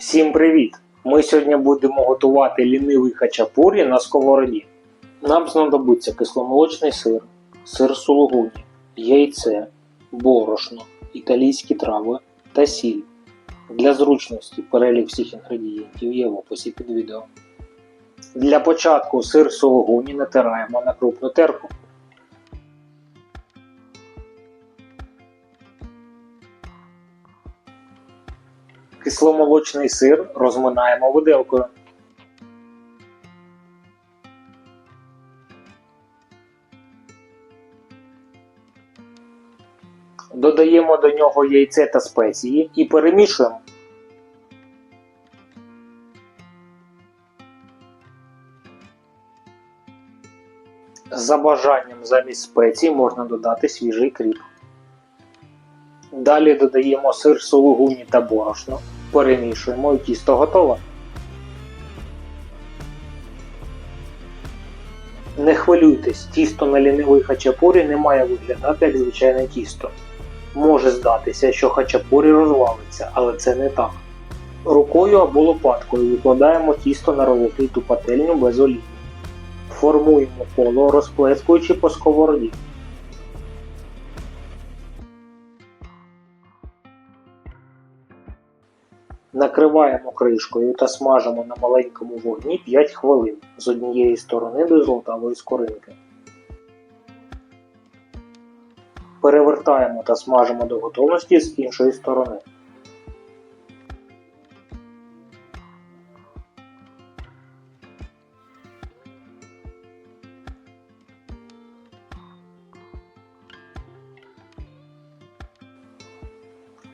Всім привіт! Ми сьогодні будемо готувати лінивий хачапурі на сковороді. Нам знадобиться кисломолочний сир, сир сулугуні, яйце, борошно, італійські трави та сіль. Для зручності перелік всіх інгредієнтів є в описі під відео. Для початку сир сулугуні натираємо на крупну терку. Кисломолочний сир розминаємо виделкою. Додаємо до нього яйце та спеції і перемішуємо. За бажанням замість спецій можна додати свіжий кріп. Далі додаємо сир сулугуні та борошно, перемішуємо і тісто готове. Не хвилюйтесь, тісто на лінивий хачапурі не має виглядати як звичайне тісто. Може здатися, що хачапурі розвалиться, але це не так. Рукою або лопаткою викладаємо тісто на розлиту пательню без олії. Формуємо коло, розплескуючи по сковороді. Накриваємо кришкою та смажимо на маленькому вогні 5 хвилин з однієї сторони до золотавої скоринки. Перевертаємо та смажимо до готовності з іншої сторони.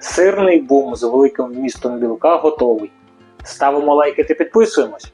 Сирний бум з великим вмістом білка готовий. Ставимо лайки та підписуємось.